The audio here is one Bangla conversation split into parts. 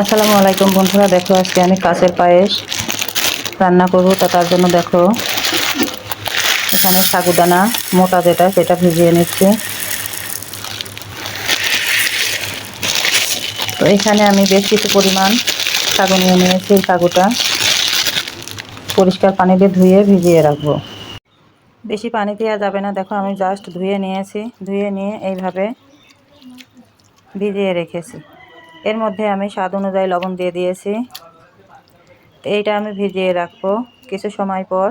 আসসালামু আলাইকুম বন্ধুরা, দেখো আজকে আমি কাঁচের পায়েস রান্না করব। তা তার জন্য দেখো এখানে সাগুদানা মোটা যেটা, সেটা ভিজিয়ে নিচ্ছি। তো এখানে আমি বেশ কিছু পরিমাণ সাগু নিয়ে নিয়েছি, এই সাগুটা পরিষ্কার পানি দিয়ে ধুয়ে ভিজিয়ে রাখব। বেশি পানি দেওয়া যাবে না, দেখো আমি জাস্ট ধুয়ে নিয়েছি, ধুয়ে নিয়ে এইভাবে ভিজিয়ে রেখেছি। এর মধ্যে আমি স্বাদ অনুযায়ী লবণ দিয়ে দিয়েছি। এইটা আমি ভিজিয়ে রাখব কিছু সময় পর।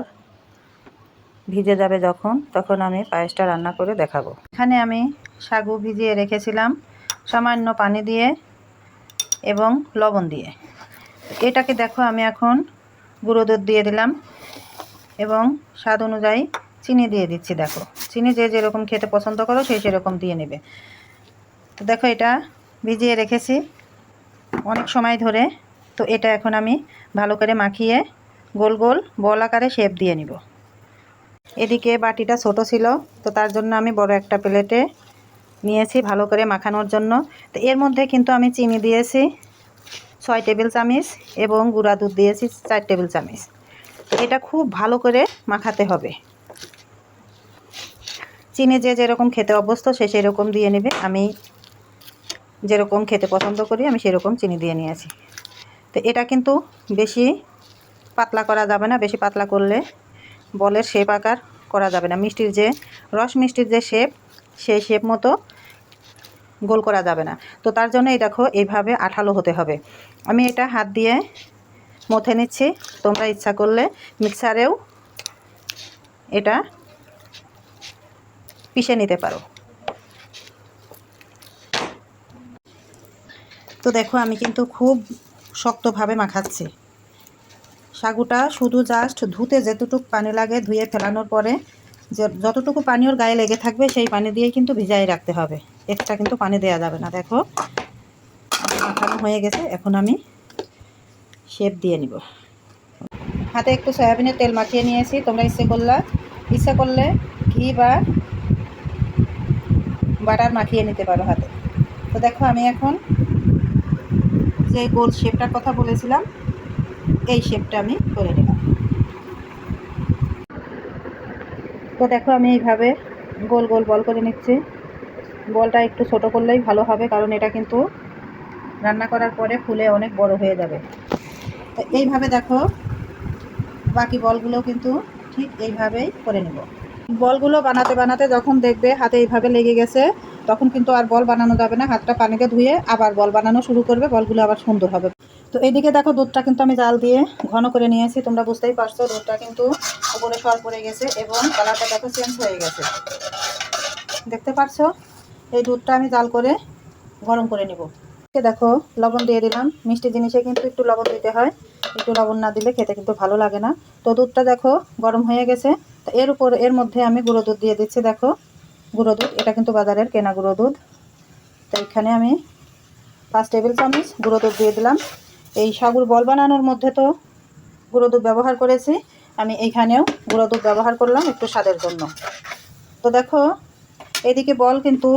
ভিজে যাবে যখন, তখন আমি পায়েসটা রান্না করে দেখাবো। এখানে আমি সাগু ভিজিয়ে রেখেছিলাম সামান্য পানি দিয়ে এবং লবণ দিয়ে। এটাকে দেখো আমি এখন গুঁড়ো দুধ দিয়ে দিলাম এবং স্বাদ অনুযায়ী চিনি দিয়ে দিচ্ছি, দেখো। চিনি যে যেরকম খেতে পছন্দ করো সেই সেরকম দিয়ে নেবে। তো দেখো এটা ভিজিয়ে রেখেছি। অনেক সময় ধরে, তো এটা এখন আমি ভালো করে মাখিয়ে গোল গোল বল আকারে শেপ দিয়ে নিব। এদিকে বাটিটা ছোট ছিল, তো তার জন্য আমি বড় একটা প্লেটে নিয়েছি ভালো করে মাখানোর জন্য। তো এর মধ্যে কিন্তু আমি চিনি দিয়েছি, ছয় টেবিল চামিচ এবং গুঁড়া দুধ দিয়েছি, চার টেবিল চামিচ। এটা খুব ভালো করে মাখাতে হবে। চিনি যে যেরকম খেতে অভ্যস্ত সে সেরকম দিয়ে নেবে, আমি যেরকম খেতে পছন্দ করি, আমি সেরকম চিনি দিয়ে নিয়েছি। তো এটা কিন্তু বেশি পাতলা করা যাবে না, বেশি পাতলা করলে বলের শেপ আকার করা যাবে না। মিষ্টির যে, রস মিষ্টির যে শেপ সেই শেপ মতো গোল করা যাবে না। তো তার জন্য এই দেখো, এইভাবে আঠালো হতে হবে। আমি এটা হাত দিয়ে মথে নিচ্ছি। তোমরা ইচ্ছা করলে মিক্সারেও এটা পিষে নিতে পারো। তো দেখো, আমি কিন্তু খুব শক্তভাবে মাখাচ্ছি। সাগুটা শুধু জাস্ট ধুতে যেতটুকু পানি লাগে ধুয়ে ফেলানোর পরে যতটুকু পানি ওর গায়ে লেগে থাকবে, সেই পানি দিয়েই কিন্তু ভিজাই রাখতে হবে। এক্সট্রা কিন্তু পানি দেওয়া যাবে না। দেখো, মাখানো হয়ে গেছে। এখন আমি শেপ দিয়ে নিব। হাতে একটু সয়াবিনের তেল মাখিয়ে নিয়েছি। তোমরা ইচ্ছে করলা ইচ্ছে করলে ঘি বা বাটার মাখিয়ে নিতে পারো হাতে। তো দেখো, আমি এখন যে গোল শেপটার কথা বলেছিলাম, এই শেপটা আমি করে নিলাম। তো দেখো, আমি এইভাবে গোল গোল বল করে নিচ্ছি। বলটা একটু ছোট করলেই ভালো হবে, কারণ এটা কিন্তু রান্না করার পরে ফুলে অনেক বড় হয়ে যাবে। তো এইভাবে দেখো, বাকি বলগুলো কিন্তু ঠিক এইভাবেই করে নেব। বলগুলো বানাতে বানাতে যখন দেখবে হাতে এইভাবে লেগে গেছে তখন কিন্তু আর বল বানানো যাবে না, হাতটা পানিতে ধুয়ে আবার বল বানানো শুরু করবে, বলগুলো আবার সুন্দর হবে। তো এইদিকে দেখো দুধটা কিন্তু আমি জাল দিয়ে ঘন করে নিয়েছি, তোমরা বুঝতেই পারছ দুধটা কিন্তু উপরে সর পড়ে গেছে এবং কালারটা দেখো চেঞ্জ হয়ে গেছে। দেখতে পারছ? এই দুধটা আমি জাল করে গরম করে নিব। দেখো, লবণ দিয়ে দিলাম। মিষ্টি জিনিসে কিন্তু একটু লবণ দিতে হয়। একটু লবণ না দিলে খেতে কিন্তু ভালো লাগে না। তো দুধটা দেখো গরম হয়ে গেছে। তো এর উপর, এর মধ্যে আমি গুঁড়ো দুধ দিয়ে দিচ্ছি, দেখো। গুঁড়ো দুধ, এটা কিন্তু বাজারের কেনা গুঁড়ো দুধ। তো এখানে আমি পাঁচ টেবিল চামচ গুঁড়ো দুধ দিয়ে দিলাম। এই সাগুর বল বানানোর মধ্যে তো গুঁড়ো দুধ ব্যবহার করেছি। আমি এইখানেও গুঁড়ো দুধ ব্যবহার করলাম একটু স্বাদের জন্য। তো দেখো, এদিকে বল কিন্তু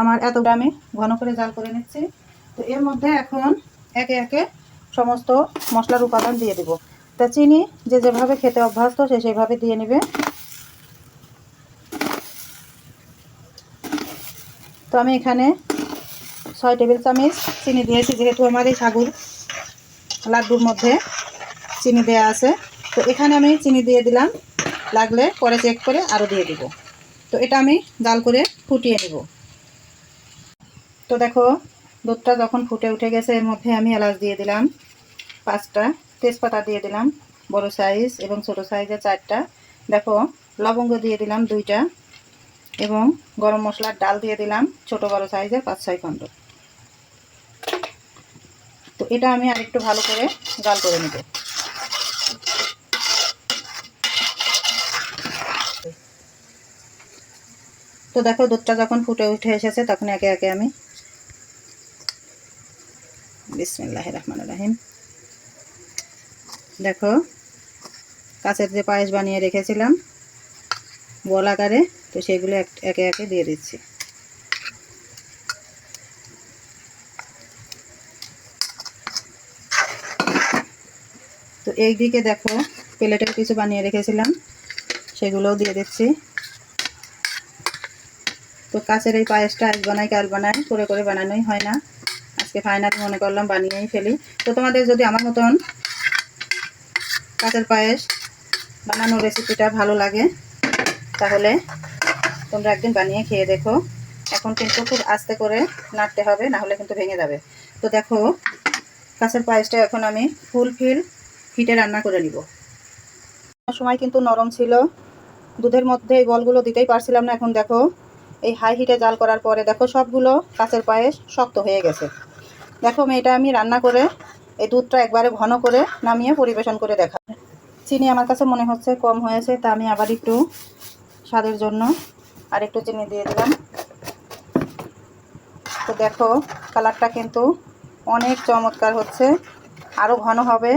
আমার এত আমি ঘন করে জাল করে নিচ্ছি। তো এর মধ্যে এখন একে একে সমস্ত মশলার উপাদান দিয়ে দেব। তা চিনি যে যেভাবে খেতে অভ্যস্ত সে সেভাবে দিয়ে নেবে। তো আমি এখানে ছয় টেবিল চামচ চিনি দিয়েছি, যেহেতু আমার এই সাগুর লাড্ডুর মধ্যে চিনি দেয়া আছে। তো এখানে আমি চিনি দিয়ে দিলাম, লাগলে পরে চেক করে আরও দিয়ে দিব। তো এটা আমি জাল করে ফুটিয়ে নেব। তো দেখো, দুধটা যখন ফুটে উঠে গেছে, এর মধ্যে আমি এলাচ দিয়ে দিলাম, পাঁচটা তেজপাতা দিয়ে দিলাম, বড় সাইজ এবং ছোট সাইজের চারটা। দেখো, লবঙ্গ দিয়ে দিলাম দুইটা এবং গরম মশলার ডাল দিয়ে দিলাম ছোট বড় সাইজের পাঁচ ছয় খণ্ড। তো এটা আমি আরেকটু ভালো করে জাল করে নেব। তো দেখো দুধটা যখন ফুটে উঠে এসেছে তখন একে একে আমি বিসমিল্লাহ রহমান রাহিম। দেখো কাছের যে পায়েস বানিয়ে রেখেছিলাম বল আকারে তো সেগুলো একে একে দিয়ে দিচ্ছি। এই দিকে দেখো, প্লেটের কিছু বানিয়ে রেখেছিলাম, সেগুলোও দিয়ে দিচ্ছি। তো কাছের এই পায়েসটা আজ বানাই কাল বানাই, করে করে বানানোই হয় না। আজকে ফাইনালি মনে করলাম, বানিয়েই ফেলি। তো তোমাদের যদি আমার মতন কাঁচের পায়েস বানানোর রেসিপিটা ভালো লাগে, তাহলে তোমরা একদিন বানিয়ে খেয়ে দেখো। এখন কিন্তু খুব আস্তে করে নাড়তে হবে, না হলে কিন্তু ভেঙে যাবে। তো দেখো, কাঁচের পায়েসটা এখন আমি ফুল ফিল হিটে রান্না করে নিব। সময় কিন্তু নরম ছিল। দুধের মধ্যে এই বলগুলো দিতেই পারছিলাম না। এখন দেখো, এই হাই হিটে জাল করার পরে দেখো সবগুলো কাঁচের পায়েস শক্ত হয়ে গেছে। দেখো আমি এটা আমি রান্না করে এই দুধটা একবারে ঘন করে নামিয়ে পরিবেশন করে দেখা। চিনি আমার কাছে মনে হচ্ছে কম হয়েছে, তা আমি আবার একটু স্বাদের জন্য আর একটু চিনি দিয়ে দিলাম। তো দেখো, কালারটা কিন্তু অনেক চমৎকার হচ্ছে। আরও ঘন হবে।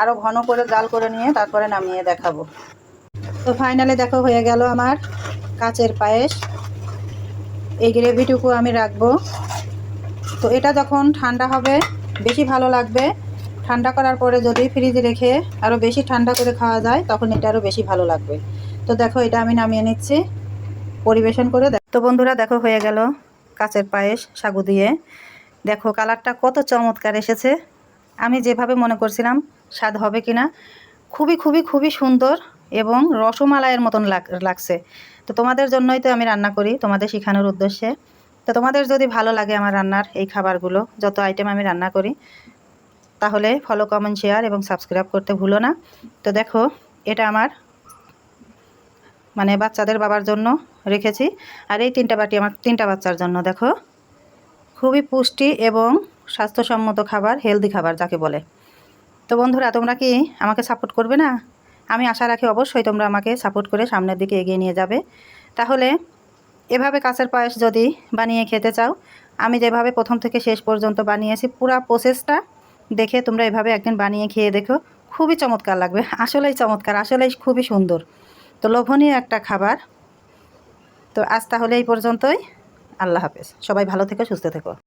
আরও ঘন করে জাল করে নিয়ে তারপরে নামিয়ে দেখাবো। তো ফাইনালে দেখো, হয়ে গেল আমার কাচের পায়েস। এই গ্রেভিটুকু আমি রাখব। তো এটা যখন ঠান্ডা হবে, বেশি ভালো লাগবে। ঠান্ডা করার পরে যদি ফ্রিজে রেখে আরও বেশি ঠান্ডা করে খাওয়া যায়, তখন এটা আরও বেশি ভালো লাগবে। তো দেখো, এটা আমি নামিয়ে নিচ্ছি। পরিবেশন করে তো বন্ধুরা দেখো হয়ে গেল কাচের পায়েস, সাগু দিয়ে। দেখো কালারটা কত চমৎকার এসেছে। আমি যেভাবে মনে করছিলাম স্বাদ হবে কিনা, খুবই খুবই খুবই সুন্দর এবং রসমালাইয়ের মতন লাগ লাগছে। তো তোমাদের জন্যই তো আমি রান্না করি, তোমাদের শেখানোর উদ্দেশ্যে। তো তোমাদের যদি ভালো লাগে আমার রান্নার এই খাবারগুলো, যত আইটেম আমি রান্না করি, তাহলে ফলো কমেন্ট শেয়ার এবং সাবস্ক্রাইব করতে ভুলো না। তো দেখো, এটা আমার মানে বাচ্চাদের বাবার জন্য রেখেছি। আর এই তিনটা বাটি আমার, তিনটা বাচ্চার জন্য, দেখো। খুবই পুষ্টি এবং স্বাস্থ্যসম্মত খাবার হেলদি খাবার, যাকে বলে। তো বন্ধুরা, তোমরা কি আমাকে সাপোর্ট করবে না? আমি আশা রাখি অবশ্যই তোমরা আমাকে সাপোর্ট করে সামনের দিকে এগিয়ে নিয়ে যাবে। তাহলে, এভাবে কাঁচের পায়েস যদি বানিয়ে খেতে চাও, আমি যেভাবে প্রথম থেকে শেষ পর্যন্ত বানিয়েছি, পুরা প্রসেসটা দেখে তোমরা এভাবে একদিন বানিয়ে খেয়ে দেখো। খুবই চমৎকার লাগবে। আসলেই চমৎকার, আসলেই খুবই সুন্দর। তো লোভনীয় একটা খাবার। তো আজ তাহলে এই পর্যন্তই। আল্লাহ হাফেজ। সবাই ভালো থেকো, সুস্থ থেকো।